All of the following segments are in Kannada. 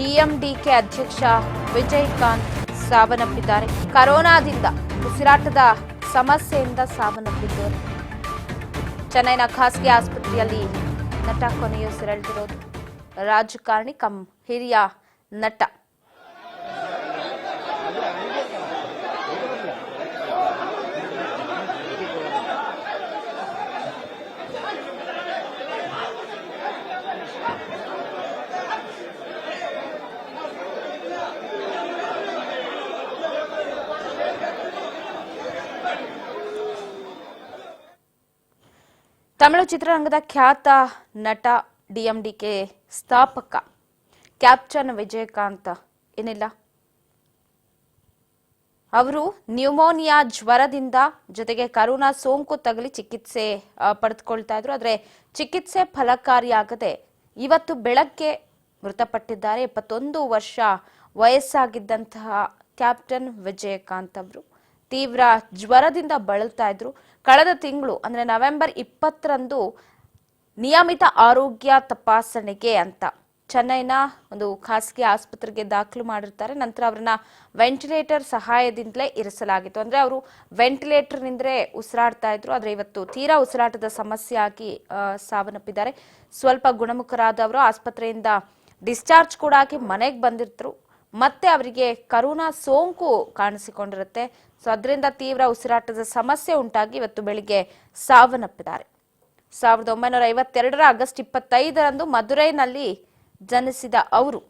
ಡಿಎಂಡಿಕೆ ಅಧ್ಯಕ್ಷ ವಿಜಯಕಾಂತ್ ಸಾವನ್ನಪ್ಪಿದ್ದಾರೆ. ಕರೋನಾದಿಂದ ಉಸಿರಾಟದ ಸಮಸ್ಯೆಯಿಂದ ಸಾವನ್ನಪ್ಪಿದ್ದರು. ಚೆನ್ನೈನ ಖಾಸಗಿ ಆಸ್ಪತ್ರೆಯಲ್ಲಿ ನಟ ಕೊನೆಯುಸಿರೆಳೆದಿರೋದು ರಾಜಕಾರಣಿ ಕಂ ಹಿರಿಯ ನಟ. ತಮಿಳು ಚಿತ್ರರಂಗದ ಖ್ಯಾತ ನಟ ಡಿಎಂಡಿಕೆ ಸ್ಥಾಪಕ ಕ್ಯಾಪ್ಟನ್ ವಿಜಯಕಾಂತ್ ಏನಿಲ್ಲ. ಅವರು ನ್ಯೂಮೋನಿಯಾ ಜ್ವರದಿಂದ ಜೊತೆಗೆ ಕರೋನಾ ಸೋಂಕು ತಗಲಿ ಚಿಕಿತ್ಸೆ ಪಡೆದುಕೊಳ್ತಾ ಇದ್ರು. ಆದರೆ ಚಿಕಿತ್ಸೆ ಫಲಕಾರಿಯಾಗದೆ ಇವತ್ತು ಬೆಳಗ್ಗೆ ಮೃತಪಟ್ಟಿದ್ದಾರೆ. ಇಪ್ಪತ್ತೊಂದು ವರ್ಷ ವಯಸ್ಸಾಗಿದ್ದಂತಹ ಕ್ಯಾಪ್ಟನ್ ವಿಜಯಕಾಂತ್ ಅವರು. ತೀವ್ರ ಜ್ವರದಿಂದ ಬಳಲ್ತಾ ಇದ್ರು. ಕಳೆದ ತಿಂಗಳು, ಅಂದ್ರೆ ನವೆಂಬರ್ ಇಪ್ಪತ್ತರಂದು ನಿಯಮಿತ ಆರೋಗ್ಯ ತಪಾಸಣೆಗೆ ಅಂತ ಚೆನ್ನೈನ ಒಂದು ಖಾಸಗಿ ಆಸ್ಪತ್ರೆಗೆ ದಾಖಲು ಮಾಡಿರ್ತಾರೆ. ನಂತರ ಅವರನ್ನ ವೆಂಟಿಲೇಟರ್ ಸಹಾಯದಿಂದಲೇ ಇರಿಸಲಾಗಿತ್ತು. ಅಂದ್ರೆ ಅವರು ವೆಂಟಿಲೇಟರ್ನಿಂದಲೇ ಉಸಿರಾಡ್ತಾ ಇದ್ರು. ಆದರೆ ಇವತ್ತು ತೀರಾ ಉಸಿರಾಟದ ಸಮಸ್ಯೆ ಆಗಿ ಸಾವನ್ನಪ್ಪಿದ್ದಾರೆ. ಸ್ವಲ್ಪ ಗುಣಮುಖರಾದವರು ಆಸ್ಪತ್ರೆಯಿಂದ ಡಿಸ್ಚಾರ್ಜ್ ಕೂಡ ಹಾಕಿ ಮನೆಗೆ ಬಂದಿರ್ತರು ಮತ್ತೆ ಅವರಿಗೆ ಕರೋನಾ ಸೋಂಕು ಕಾಣಿಸಿಕೊಂಡಿರುತ್ತೆ. ಸೊ ಅದರಿಂದ ತೀವ್ರ ಉಸಿರಾಟದ ಸಮಸ್ಯೆ ಉಂಟಾಗಿ ಇವತ್ತು ಬೆಳಿಗ್ಗೆ ಸಾವನ್ನಪ್ಪಿದ್ದಾರೆ. ಸಾವಿರದ ಒಂಬೈನೂರ ಐವತ್ತೆರಡರ ಆಗಸ್ಟ್ ಇಪ್ಪತ್ತೈದರಂದು ಮಧುರೈನಲ್ಲಿ ಜನಿಸಿದ ಅವರು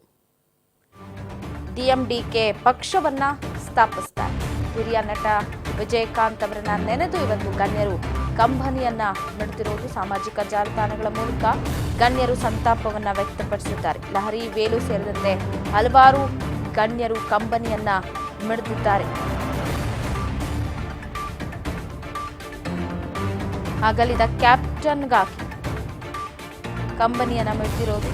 ಡಿಎಂಡಿಕೆ ಪಕ್ಷವನ್ನ ಸ್ಥಾಪಿಸ್ತಾರೆ. ಹಿರಿಯ ನಟ ವಿಜಯಕಾಂತ್ ಅವರನ್ನ ನೆನೆದು ಇವತ್ತು ಗಣ್ಯರು ಕಂಬನಿಯನ್ನ ನಡೆದಿರುವುದು ಸಾಮಾಜಿಕ ಜಾಲತಾಣಗಳ ಮೂಲಕ ಗಣ್ಯರು ಸಂತಾಪವನ್ನ ವ್ಯಕ್ತಪಡಿಸಿದ್ದಾರೆ. ಲಹರಿ, ವೇಲು ಸೇರಿದಂತೆ ಹಲವಾರು ಗಣ್ಯರು ಕಂಬನಿಯನ್ನ ಮಿಡಿದಿದ್ದಾರೆ. ಅಗಲಿದ ಕ್ಯಾಪ್ಟನ್ಗಾಗಿ ಕಂಬನಿಯನ್ನ ಮಿಡ್ತಿರೋದು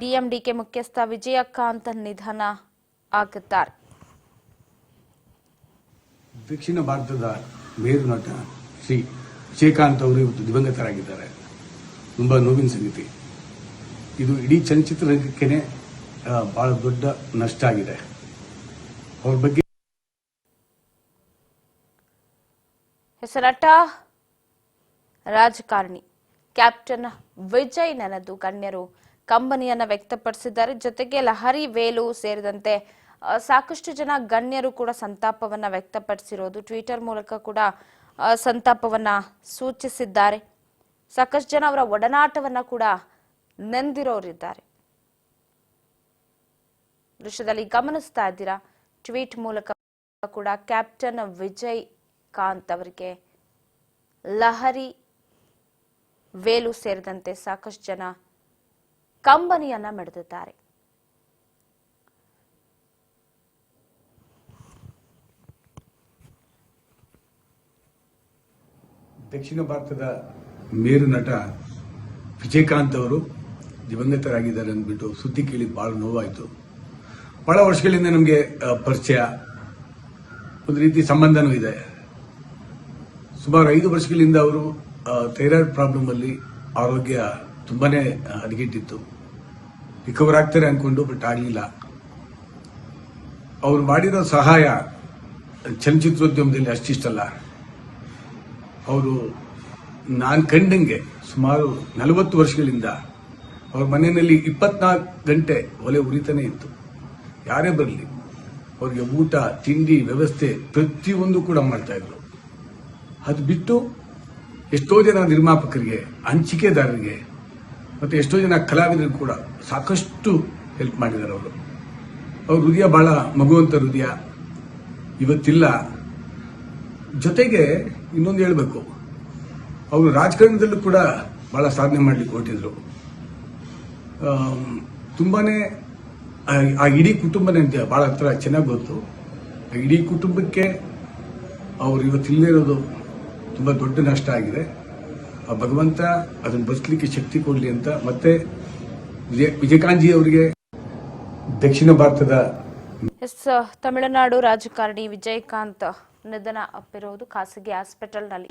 ಡಿಎಂಡಿಕೆ ಮುಖ್ಯಸ್ಥ ವಿಜಯಕಾಂತ್ ನಿಧನ ಆಗುತ್ತಾರೆ ದಕ್ಷಿಣ ಭಾರತದ ಮೇರು ನಟ ಶ್ರೀ ವಿಜಯಕಾಂತ್ ಅವರು ಇವತ್ತು ದಿವಂಗತರಾಗಿದ್ದಾರೆ. ತುಂಬಾ ನೋವಿನ ಸಂಗತಿ. ಇದು ಇಡೀ ಚಲನಚಿತ್ರರಂಗಕ್ಕೇನೆ ಆ, ಬಹಳ ದೊಡ್ಡ ನಷ್ಟ ಆಗಿದೆ. ಅವ್ರ ಬಗ್ಗೆ ಹೆಸರಟ ರಾಜಕಾರಣಿ ಕ್ಯಾಪ್ಟನ್ ವಿಜಯ್ ನನ್ನದು ಗಣ್ಯರು ಕಂಬನಿಯನ್ನ ವ್ಯಕ್ತಪಡಿಸಿದ್ದಾರೆ. ಜೊತೆಗೆ ಲಹರಿ ವೇಲು ಸೇರಿದಂತೆ ಸಾಕಷ್ಟು ಜನ ಗಣ್ಯರು ಕೂಡ ಸಂತಾಪವನ್ನ ವ್ಯಕ್ತಪಡಿಸಿರೋದು. ಟ್ವಿಟರ್ ಮೂಲಕ ಕೂಡ ಸಂತಾಪವನ್ನ ಸೂಚಿಸಿದ್ದಾರೆ. ಸಾಕಷ್ಟು ಜನ ಅವರ ಒಡನಾಟವನ್ನ ಕೂಡ ನೆಂದಿರೋರಿದ್ದಾರೆ. ದೃಶ್ಯದಲ್ಲಿ ಗಮನಿಸ್ತಾ ಇದ್ದೀರಾ? ಟ್ವೀಟ್ ಮೂಲಕ ಕೂಡ ಕ್ಯಾಪ್ಟನ್ ವಿಜಯ್ ಕಾಂತ್ ಅವರಿಗೆ ಲಹರಿ ವೇಲು ಸೇರಿದಂತೆ ಸಾಕಷ್ಟು ಜನ ಕಂಬನಿಯನ್ನ ಮೆಡೆದಿದ್ದಾರೆ. ದಕ್ಷಿಣ ಭಾರತದ ಮೇರು ನಟ ವಿಜಯಕಾಂತ್ ಅವರು ದಿವಂಗತರಾಗಿದ್ದಾರೆ ಅಂದ್ಬಿಟ್ಟು ಸುದ್ದಿ ಕೇಳಿ ಬಹಳ ನೋವಾಯಿತು. ಬಹಳ ವರ್ಷಗಳಿಂದ ನಮಗೆ ಪರಿಚಯ. ಒಂದು ರೀತಿ ಸಂಬಂಧನೂ ಇದೆ. ಸುಮಾರು ಐದು ವರ್ಷಗಳಿಂದ ಅವರು ಥೈರಾಯ್ಡ್ ಪ್ರಾಬ್ಲಮ್ ಅಲ್ಲಿ ಆರೋಗ್ಯ ತುಂಬಾನೇ ಹದಗೆಟ್ಟಿತ್ತು. ರಿಕವರ್ ಆಗ್ತಾರೆ ಅಂದ್ಕೊಂಡು ಬಟ್ ಆಗಲಿಲ್ಲ. ಅವರು ಮಾಡಿರೋ ಸಹಾಯ ಚಲನಚಿತ್ರೋದ್ಯಮದಲ್ಲಿ ಅಷ್ಟಿಷ್ಟಲ್ಲ. ಅವರು ನಾನು ಕಂಡಂಗೆ ಸುಮಾರು ನಲವತ್ತು ವರ್ಷಗಳಿಂದ ಅವ್ರ ಮನೆಯಲ್ಲಿ ಇಪ್ಪತ್ನಾಲ್ಕು ಗಂಟೆ ಒಲೆ ಉರಿತಾನೆ ಇತ್ತು. ಯಾರೇ ಬರಲಿ, ಅವ್ರಿಗೆ ಊಟ, ತಿಂಡಿ, ವ್ಯವಸ್ಥೆ ಪ್ರತಿಯೊಂದು ಕೂಡ ಮಾಡ್ತಾ ಇದ್ರು. ಅದು ಬಿಟ್ಟು ಎಷ್ಟೋ ಜನ ನಿರ್ಮಾಪಕರಿಗೆ, ಹಂಚಿಕೆದಾರರಿಗೆ, ಮತ್ತೆ ಎಷ್ಟೋ ಜನ ಕಲಾವಿದರಿಗೆ ಕೂಡ ಸಾಕಷ್ಟು ಹೆಲ್ಪ್ ಮಾಡಿದ್ದಾರೆ ಅವರು. ಅವ್ರ ಹೃದಯ ಬಹಳ ಮಗುವಂತ ಹೃದಯ. ಇವತ್ತಿಲ್ಲ. ಜೊತೆಗೆ ಇನ್ನೊಂದು ಹೇಳಬೇಕು. ಅವರು ರಾಜಕಾರಣದಲ್ಲೂ ಕೂಡ ಬಹಳ ಸಾಧನೆ ಮಾಡಲಿಕ್ಕೆ ಹೊರಟಿದ್ರು. ತುಂಬಾ ತುಂಬಾನೇ ಆ- ಇಡೀ ಕುಟುಂಬನೇ ಬಹಳ ಹತ್ರ ಚೆನ್ನಾಗಿ ಗೊತ್ತು. ಆ ಇಡೀ ಕುಟುಂಬಕ್ಕೆ ಅವರು ಇವತ್ತು ಇಲ್ಲದೆ ಇರೋದು ತುಂಬ ದೊಡ್ಡ ನಷ್ಟ ಆಗಿದೆ. ಆ ಭಗವಂತ ಅದನ್ನು ಬದುಕಲಿಕ್ಕೆ ಶಕ್ತಿ ಕೊಡಲಿ ಅಂತ ಮತ್ತೆ ವಿಜಯ ವಿಜಯಕಾಂತ್ಜಿ ಅವರಿಗೆ ದಕ್ಷಿಣ ಭಾರತದ ಎಸ್ ತಮಿಳುನಾಡು ರಾಜಕಾರಣಿ ವಿಜಯಕಾಂತ್. ನಿಧನ ಅಪ್ಪಿರೋದು ಖಾಸಗಿ ಆಸ್ಪೆಟಲ್ನಲ್ಲಿ